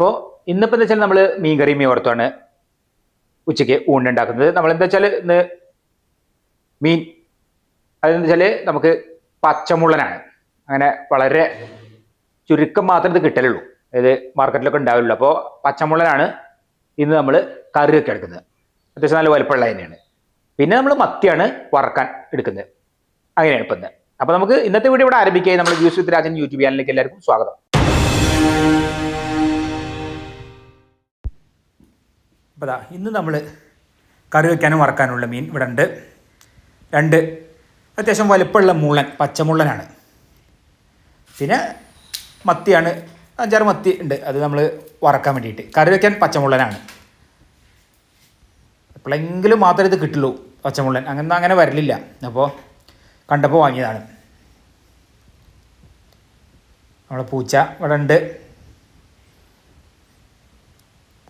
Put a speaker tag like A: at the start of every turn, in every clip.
A: അപ്പോൾ ഇന്നിപ്പോൾ എന്താ വെച്ചാൽ നമ്മൾ മീൻകറി മീൻ വറുത്താണ് ഉച്ചയ്ക്ക് ഊണുണ്ടാക്കുന്നത് നമ്മൾ എന്താ വെച്ചാൽ ഇന്ന് മീൻ അതെന്താ വെച്ചാൽ നമുക്ക് പച്ചമുള്ളനാണ്. അങ്ങനെ വളരെ ചുരുക്കം മാത്രമേ ഇത് കിട്ടലുള്ളൂ. അതായത് മാർക്കറ്റിലൊക്കെ ഉണ്ടാവില്ല അപ്പോൾ പച്ചമുള്ളനാണ് ഇന്ന് നമ്മൾ കറി ഒക്കെ എടുക്കുന്നത്. അത്യാവശ്യം നല്ല വലുപ്പമുള്ള തന്നെയാണ്. പിന്നെ നമ്മൾ മത്തിയാണ് വറക്കാൻ എടുക്കുന്നത്. അങ്ങനെയാണ് ഇപ്പം അപ്പോൾ നമുക്ക് ഇന്നത്തെ വീഡിയോ ഇവിടെ ആരംഭിക്കുക നമ്മൾ യൂസ് വിത്ത് രാജൻ യൂട്യൂബ് ചാനലിലേക്ക് എല്ലാവർക്കും സ്വാഗതം. അപ്പോൾ ഇന്ന് നമ്മൾ കറി വയ്ക്കാനും വറക്കാനുള്ള മീൻ ഇവിടെ ഉണ്ട്. രണ്ട് അത്യാവശ്യം വലുപ്പമുള്ള മുള്ളൻ പച്ചമുള്ളനാണ്. പിന്നെ മത്തിയാണ് അഞ്ചാറ് മത്തി ഉണ്ട് അത് നമ്മൾ വറക്കാൻ വേണ്ടിയിട്ട്. കറി വയ്ക്കാൻ പച്ചമുള്ളനാണ്. എപ്പോഴെങ്കിലും മാത്രമേ ഇത് കിട്ടുള്ളൂ പച്ചമുള്ളൻ. അങ്ങനെ അങ്ങനെ വരലില്ല. അപ്പോൾ കണ്ടപ്പോൾ വാങ്ങിയതാണ്. നമ്മളെ പൂച്ച ഇവിടെ ഉണ്ട്.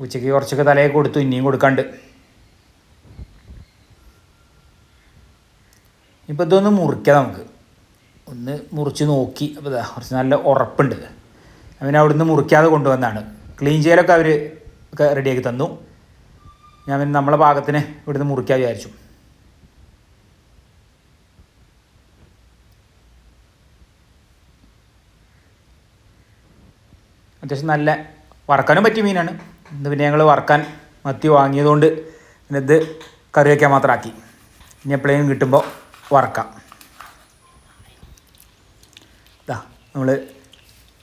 A: പൂച്ചയ്ക്ക് കുറച്ചൊക്കെ തലയെ കൊടുത്തു ഇനിയും കൊടുക്കാണ്ട്. ഇപ്പം ഇതൊന്ന് മുറിക്കാം നമുക്ക്. ഒന്ന് മുറിച്ച് നോക്കി അപ്പോൾ ഇതാ കുറച്ച് നല്ല ഉറപ്പുണ്ട്. അവൻ അവിടുന്ന് മുറിക്കാതെ കൊണ്ടുവന്നാണ് ക്ലീൻ ചെയ്യലൊക്കെ അവർ ഒക്കെ റെഡിയാക്കി തന്നു. ഞാൻ പിന്നെ നമ്മളെ പാകത്തിന് ഇവിടുന്ന് മുറിക്കാൻ വിചാരിച്ചു. അത്യാവശ്യം നല്ല വറക്കാനും പറ്റിയ മീനാണ്. ഇന്ന് പിന്നെ ഞങ്ങൾ വറക്കാൻ മത്തി വാങ്ങിയതുകൊണ്ട് പിന്നെ ഇത് കറി വയ്ക്കാൻ മാത്രമാക്കി ഇനി എപ്പോഴേലും കിട്ടുമ്പോൾ വറക്കാം. ഇതാ നമ്മൾ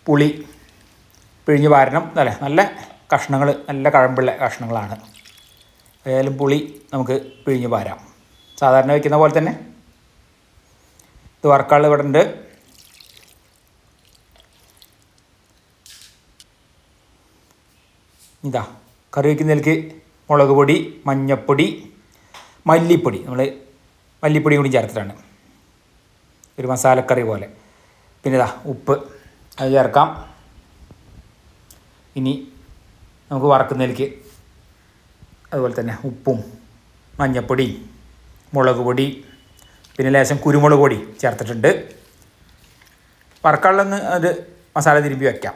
A: പുളി പിഴിഞ്ഞ് വാരണം. അല്ലേ നല്ല കഷ്ണങ്ങൾ നല്ല കഴമ്പുള്ള കഷ്ണങ്ങളാണ്. ഏതായാലും പുളി നമുക്ക് പിഴിഞ്ഞ് പാരാം സാധാരണ വയ്ക്കുന്ന പോലെ തന്നെ. ഇത് വറക്കാൾ ഇവിടെ ഉണ്ട്. ഇതാ കറി വയ്ക്കുന്നതിലേക്ക് മുളക് പൊടി മഞ്ഞപ്പൊടി മല്ലിപ്പൊടി. നമ്മൾ മല്ലിപ്പൊടിയും കൂടി ചേർത്തിട്ടാണ്. ഒരു മസാലക്കറി പോലെ. പിന്നെ ഇതാ ഉപ്പ്. അത് ചേർക്കാം. ഇനി നമുക്ക് വറക്കുന്നതിലേക്ക് അതുപോലെ തന്നെ ഉപ്പും മഞ്ഞപ്പൊടി മുളക് പൊടി പിന്നെ ലേശം കുരുമുളക് പൊടി ചേർത്തിട്ടുണ്ട്. വറക്കാളിലൊന്ന് അത് മസാല തിരുമ്പി വയ്ക്കാം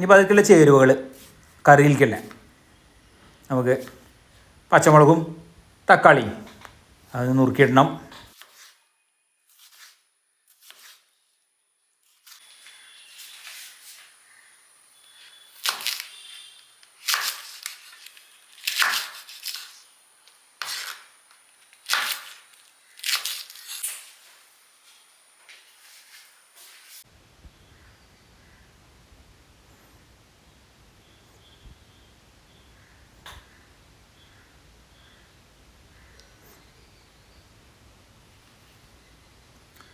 A: ഇനിയിപ്പോൾ അതിലേക്കുള്ള ചേരുവകൾ കറിയിലേക്കല്ല നമുക്ക് പച്ചമുളകും തക്കാളിയും അത് നുറുക്കിയിടണം.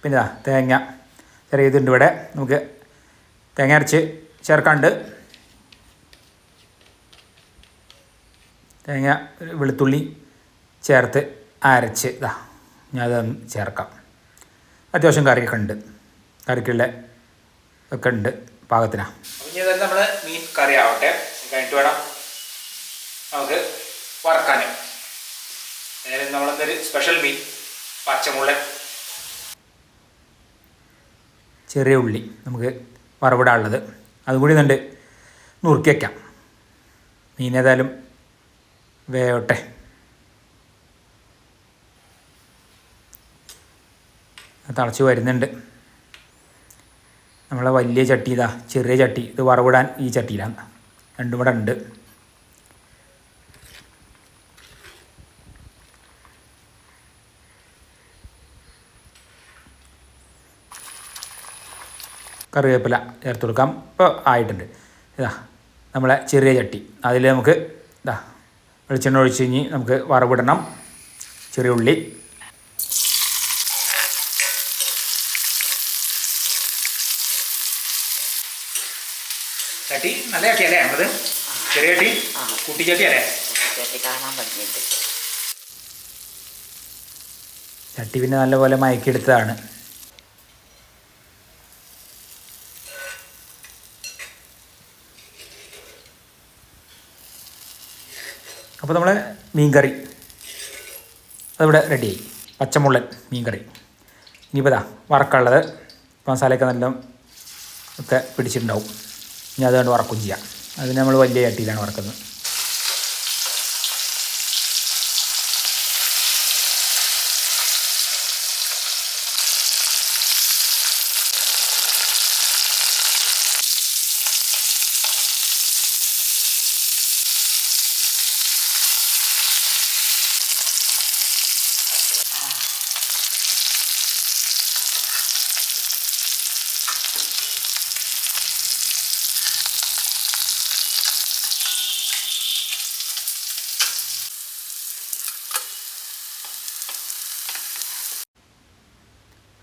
A: പിന്നെ തേങ്ങ. ചെറിയ ഇതുണ്ട് ഇവിടെ. നമുക്ക് തേങ്ങ അരച്ച് ചേർക്കാണ്ട്. തേങ്ങ വെളുത്തുള്ളി ചേർത്ത് അരച്ച്. ഇതാ ഞാൻ അതൊന്ന് ചേർക്കാം. അത്യാവശ്യം കറിയൊക്കെ ഉണ്ട്. കറിക്കുള്ള ഒക്കെ ഉണ്ട് പാകത്തിനാണ് ഇനി നമ്മൾ മീൻ കറി ആവട്ടെ കഴിഞ്ഞിട്ട് വേണം നമുക്ക് വറക്കാൻ നമ്മളെന്തൊരു സ്പെഷ്യൽ മീൻ? പച്ചമുള്ളൻ ചെറിയ ഉള്ളി നമുക്ക് വറവിടാനുള്ളത്. അതുകൂടി നണ്ട് നുറുക്കി വയ്ക്കാം മീൻ ഏതായാലും വേവട്ടെ. തിളച്ച് വരുന്നുണ്ട്. നമ്മളെ വലിയ ചട്ടി ഇതാ ചെറിയ ചട്ടി. ഇത് വറവിടാൻ ഈ ചട്ടിയിലാണ്. രണ്ടും കൂടെ ഉണ്ട്. കറിവേപ്പില ചേർത്ത് കൊടുക്കാം. ഇപ്പോൾ ആയിട്ടുണ്ട്. ഇതാ നമ്മളെ ചെറിയ ചട്ടി. അതിൽ നമുക്ക് ഇതാ വെളിച്ചെണ്ണ ഒഴിച്ച് കഴിഞ്ഞ് നമുക്ക് വറവിടണം. ചെറിയ ഉള്ളി. ചട്ടി നല്ല ചട്ടിയല്ലേ നമ്മളത്? ചെറിയ ചട്ടി?
B: ആ.
A: കുട്ടി ചട്ടിയല്ലേ?
B: ചേട്ടി കാണാൻ പറ്റിയിട്ട്
A: ചട്ടി പിന്നെ നല്ലപോലെ മയക്കിയെടുത്തതാണ്. അപ്പോൾ നമ്മളെ മീൻകറി. അതിവിടെ റെഡിയായി പച്ചമുള്ളൻ മീൻകറി. ഇനിയിപ്പോൾ ഇതാ വറക്കുള്ളത് മസാലയൊക്കെ നല്ല ഒക്കെ പിടിച്ചിട്ടുണ്ടാവും. ഇനി അതുകൊണ്ട് വറക്കും ചെയ്യാം. അതിന് നമ്മൾ വലിയ ചട്ടിയിലാണ് വറക്കുന്നത്.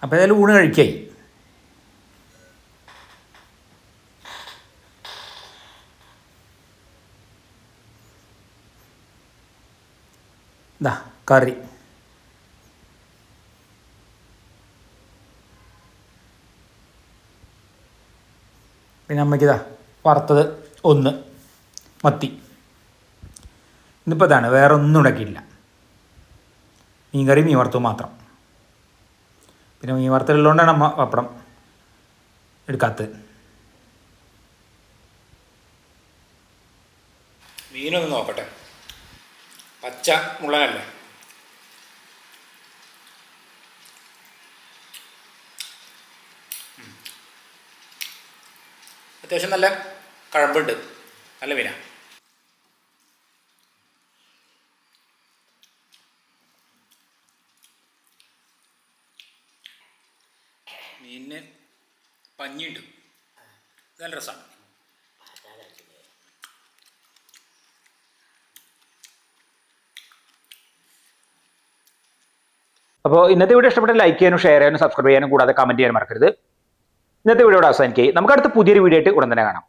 A: അപ്പോൾ ഏതായാലും ഊണ് കഴിക്കായി ഇതാ കറി. പിന്നെ അമ്മയ്ക്കിതാ വറുത്തത് ഒന്ന് മത്തി. ഇന്നിപ്പോൾ ഇതാണ് വേറെ ഒന്നും ഉണ്ടാക്കിയിട്ടില്ല മീൻ കറി മീൻ വറുത്തത് മാത്രം. പിന്നെ മീൻ വറുത്തലുള്ളതുകൊണ്ടാണ് അമ്മ പപ്പടം എടുക്കാത്തത്. മീനൊന്ന് നോക്കട്ടെ. പച്ച മുള്ളനല്ലേ? അത്യാവശ്യം നല്ല കഴമ്പുണ്ട്. നല്ല മീനാ. മീനിന് പഞ്ഞിണ്ട് നല്ല രസമാണ് അപ്പോൾ ഇന്നത്തെ വീഡിയോ ഇഷ്ടപ്പെട്ട ലൈക്ക് ചെയ്യാനും ഷെയർ ചെയ്യാനും സബ്സ്ക്രൈബ് ചെയ്യാനും കൂടാതെ കമന്റ് ചെയ്യാനും മറക്കരുത്. ഇന്നത്തെ വീഡിയോ ഇവിടെ അവസാനിക്കുകയും നമുക്ക് അടുത്ത പുതിയൊരു വീഡിയോ ആയിട്ട് ഉടൻ തന്നെ കാണാം.